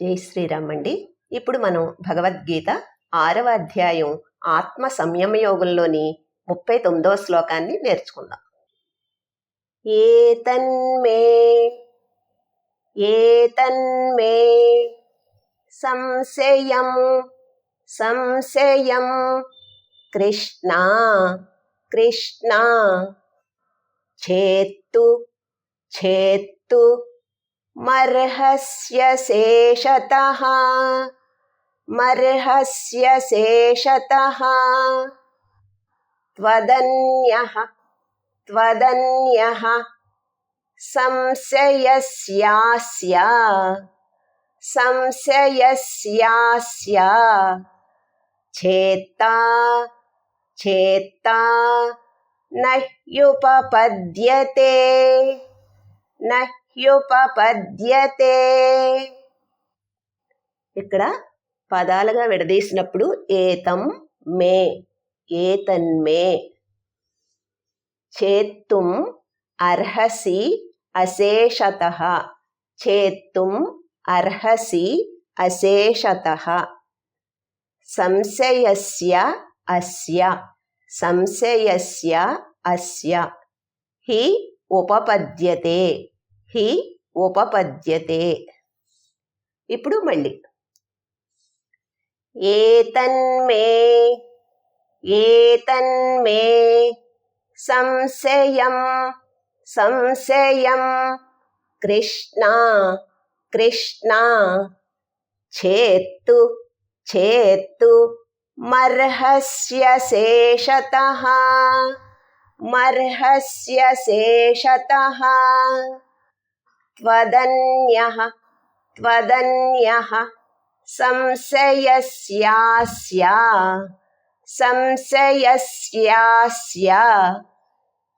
జై శ్రీరామ్ అండి. ఇప్పుడు మనం భగవద్గీత ఆరవ అధ్యాయం ఆత్మ సంయమ యోగంలోని ముప్పై తొమ్మిదవ శ్లోకాన్ని నేర్చుకుందాం. ఏతన్మే ఏతన్మే సంశయం సంశయం కృష్ణ కృష్ణ చేత్తు చేత్తు मर्हस्य शेषतः। मर्हस्य शेषतः। त्वदन्यः त्वदन्यः। संशयस्यास्य संशयस्यास्य। छेत्ता छेत्ता न ह्युपपद्यते न యుపపద్యతే. ఇక్కడ పదాలుగా విడదీసినప్పుడు ఏతం మే ఏతన్మే చేత్తుం అర్హసి అశేషత. చేత్తుం అర్హసి అశేషత. సంశయస్య అస్య. సంశయస్య అస్య. హి ఉపపద్యతే. హి ఉపపద్యతే. ఇప్పుడు మళ్ళీ. ఏతన్మే ఏతన్మే సంశయం సంశయం కృష్ణ కృష్ణ చేత్తు చేత్తు మర్హస్య శేషత మర్హస్య శేషత. त्वदन्यः त्वदन्यः संशयस्यास्य संशयस्यास्य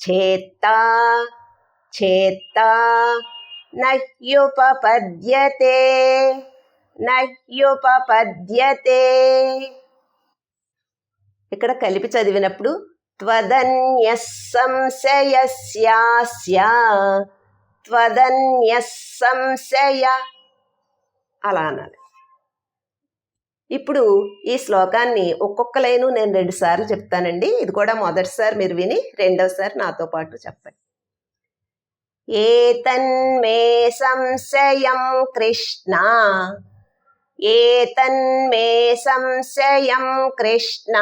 चेत्ता चेत्ता न ह्युपपद्यते न హ్యుపపద్యతే ఇక్కడ కలిపి చదివినప్పుడు త్వదన్య సంశయస్యాస్య త్వదన్య సంశయ అలా అన్నాడు ఇప్పుడు ఈ శ్లోకాన్ని ఒక్కొక్క లైను నేను రెండుసార్లు చెప్తానండి. ఇది కూడా మొదటిసారి మీరు విని రెండోసారి నాతో పాటు చెప్పండి. ఏతన్మే సంశయం కృష్ణ ఏతన్మే సంశయం కృష్ణ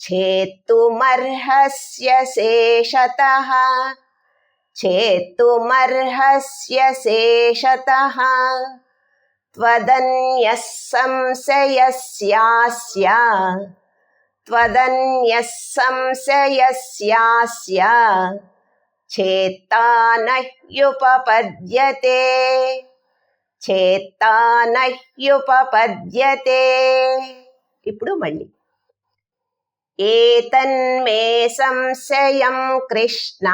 చేతుమర్హస్య శేషత చేత్తుమర్హస్య శేషతః त्वदन्यः संशयस्यास्य त्वदन्यः संशयस्यास्य चेत्ता न ह्युपपद्यते చేత్తా నహ్యుపపద్యతే ఇప్పుడు మళ్ళీ ఏతన్మే సంశయం కృష్ణ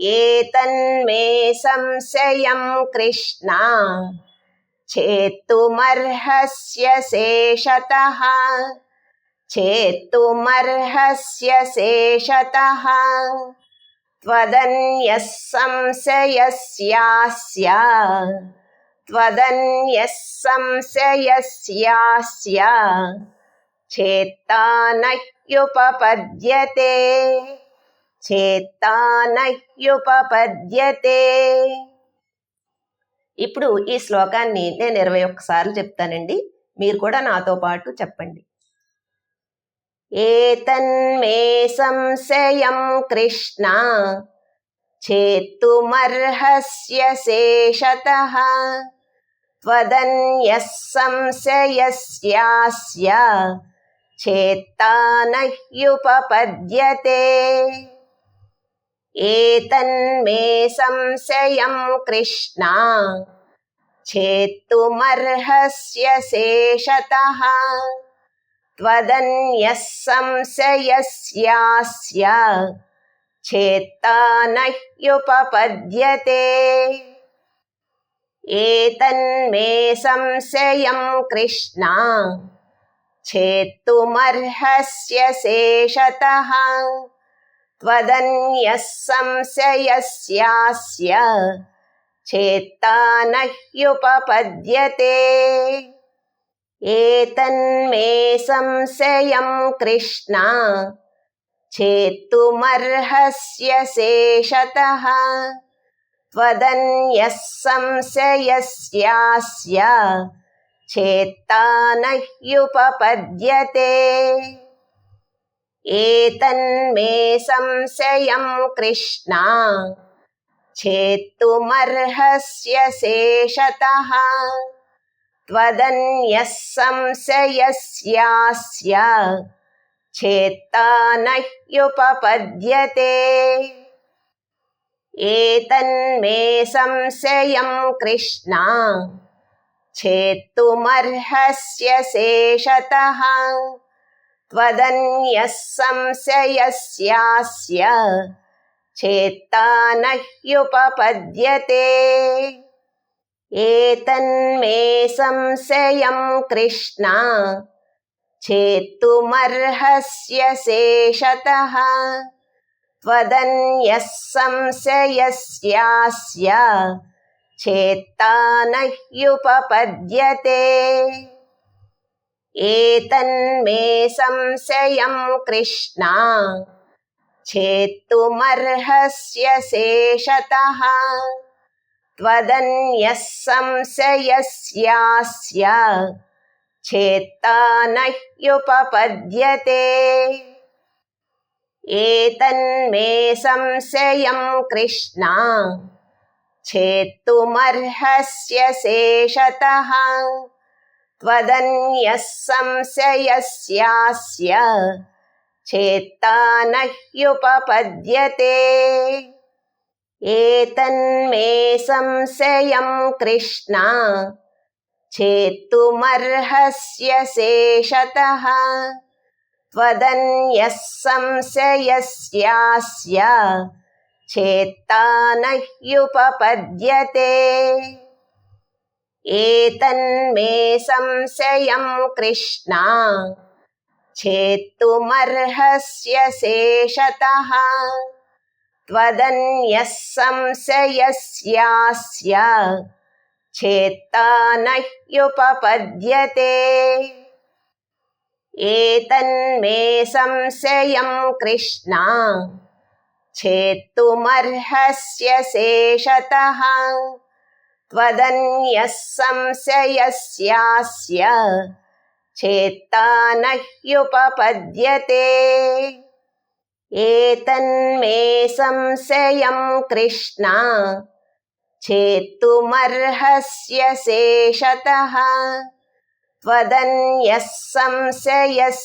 ఏతన్మే సంశయం కృష్ణ. చేత్తుమర్హస్య శేషత. చేత్తుమర్హస్య శేషత త్వదన్య సంశయస్యాస్య త్వదన్య సంశయస్యాస్య చేత్తానయుపపద్యతే చేత్తానయ్యుపపద్యతే. ఇప్పుడు ఈ శ్లోకాన్ని నేను ఇరవై ఒక్కసార్లు చెప్తానండి. మీరు కూడా నాతో పాటు చెప్పండి. ఏతన్మే సంశయం కృష్ణ చేతుమర్హస్య శేషత. త్వదన్యః సంశయస్యాస్య చేత్తానహ్యుపపద్యతే एतन्मे संशयं कृष्ण। छेत्तुमर्हस्य शेषतः त्वदन्यः संशयस्यास्य चेत्ता न ह्युपपद्यते एतन्मे संशयं कृष्ण। छेत्तुमर्हस्य शेषतः त्वदन्यः संशयस्यास्य चेत्ता न ह्युपपद्यते एतन्मे संशयं कृष्णा चेत्तुमर्हस्य शेषतः। त्वदन्यः संशयस्यास्य चेत्ता न ह्युपपद्यते एतन्मे संशयं कृष्णा। छेत्तुमर्हस्य शेषतः त्वदन्यः संशयस्यास्य चेत्ता न ह्युपपद्यते एतन्मे संशयं कृष्णा। छेत्तुमर्हस्य शेषतः त्वदन्यः संशयस्यास्य चेत्ता न ह्युपपद्यते एतन्मे संशयं कृष्णा छेत्तुमर्हस्य शेषतः। त्वदन्यः संशयस्यास्य चेत्ता न ह्युपपद्यते एतन्मे संशयं कृष्णा। छेत्तुमर्हस्य शेषतः त्वदन्यः संशयस्यास्य चेत्ता न ह्युपपद्यते एतन्मे संशयं कृष्णा। छेत्तुमर्हस्य शेषतः त्वदन्यः संशयस्यास्य चेत्ता न ह्युपपद्यते एतन्मे संशयं कृष्णा छेत्तुमर्हस्य शेषतः। त्वदन्यः संशयस्यास्य चेत्ता न ह्युपपद्यते एतन्मे संशयं कृष्णा। छेत्तुमर्हस्य शेषतः त्वदन्यः संशयस्यास्य चेत्ता न ह्युपपद्यते एतन्मे संशयं कृष्णा। छेत्तुमर्हस्य शेषतः त्वदन्यः संशयस्यास्य चेत्ता न ह्युपपद्यते एतन्मे संशयं कृष्णा छेत्तुमर्हस्य शेषतः त्वदन्यः संशयस्यास्य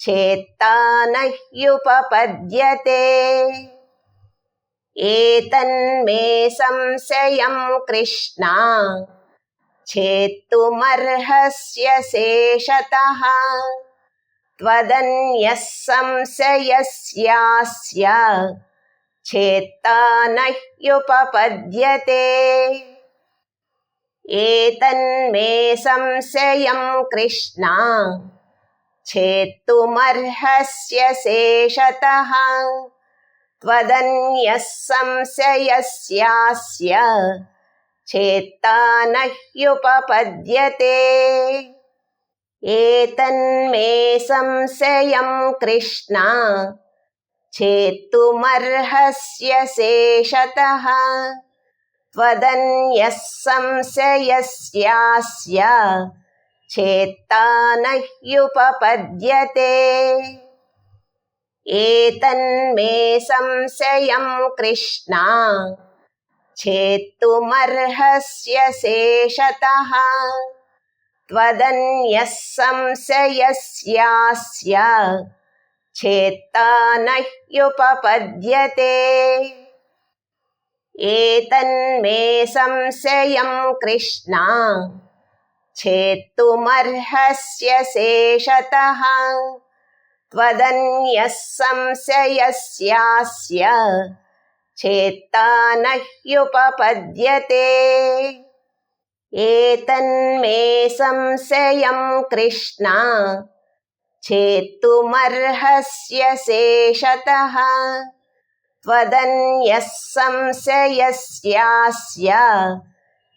चेत्ता न ह्युपपद्यते एतन्मे संशयं कृष्णा। छेत्तुमर्हस्य शेषतः त्वदन्यः संशयस्यास्य चेत्ता न ह्युपपद्यते एतन्मे संशयं कृष्णा। छेत्तुमर्हस्य शेषतः त्वदन्यः संशयस्यास्य चेत्ता न ह्युपपद्यते एतन्मे संशयं कृष्णा छेत्तुमर्हस्य शेषतः त्वदन्यः संशयस्यास्य चेत्ता न ह्युपपद्यते एतन्मे संशयं कृष्णा। छेत्तुमर्हस्य शेषतः त्वदन्यः संशयस्यास्य चेत्ता न ह्युपपद्यते एतन्मे संशयं कृष्णा। छेत्तुमर्हस्य शेषतः त्वदन्यः संशयस्यास्य चेत्ता न ह्युपपद्यते एतन्मे संशयं कृष्णा छेत्तुमर्हस्य शेषतः। त्वदन्यः संशयस्यास्य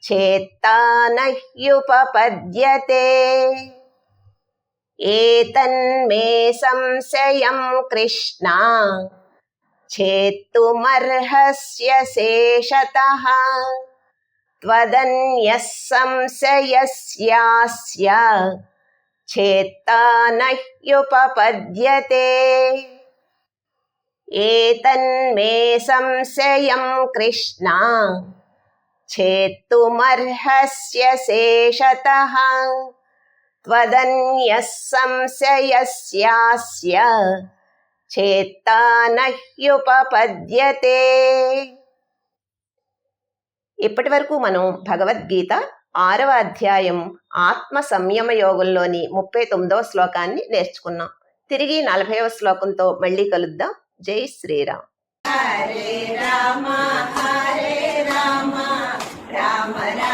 चेत्ता न ह्युपपद्यते एतन्मे संशयं कृष्णा। छेत्तुमर्हस्य शेषतः त्वदन्यः संशयस्यास्य छेत्ता न ह्युपपद्यते एतन्मे संशयं कृष्णा। छेत्तुमर्हस्य शेषतः त्वदन्यः संशयस्यास्य చేత్తా నహ్యుపపద్యతే ఇప్పటి వరకు మనం భగవద్గీత ఆరవ అధ్యాయం ఆత్మ సంయమ యోగంలోని ముప్పై తొమ్మిదవ శ్లోకాన్ని నేర్చుకున్నాం తిరిగి నలభైవ శ్లోకంతో మళ్ళీ కలుద్దాం జై శ్రీరామ్ హరే రామ హరే రామ రామ రామ